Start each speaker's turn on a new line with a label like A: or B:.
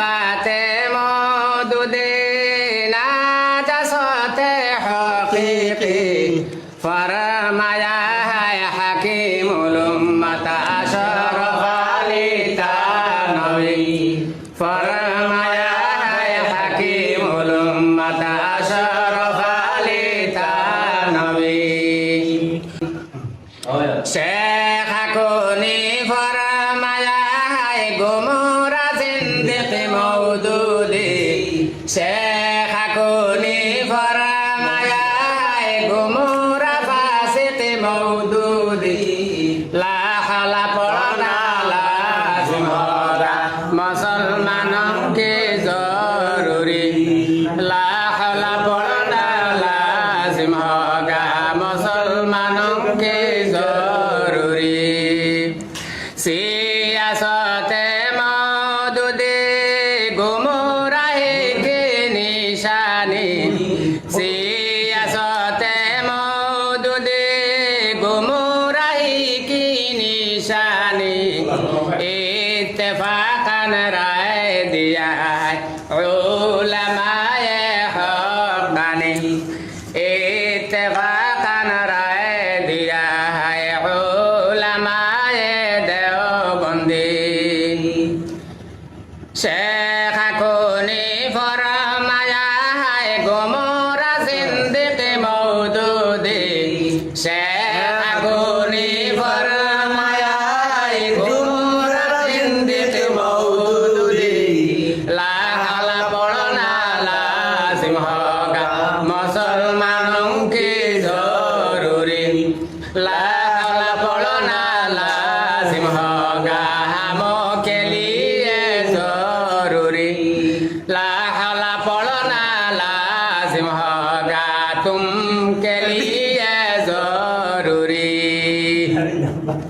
A: বাতে মদুদে না চাষতে হকিকে। ফরমায়া হায় হাকিমুল উম্মতা শরফ আলী তানবী। ফরমায়া হায় হাকিমুল উম্মতা শরফ নবী শেখ হাকুনি ফরমায়া হায় গোমা صدق مودودي شيخ كوني فرام يا غمور فاسق مودودي لا حول قرنا لازم مسلمان কে জরুরি লা হাওলা পড়া লাজিম হগা মুসলমান কে জরুরি সিয়াসতে ফাকান রায় দিয়ায় ওলামায় হক দানি ইত্তেফাকান রায় দিয়ায় ওলামায় দেওবন্দি। শেখ খুনি ফরমায়া হায় গোমরা সিন্দিকে মৌদুদি শেখ খুনি लाजिम होगा तुम के लिए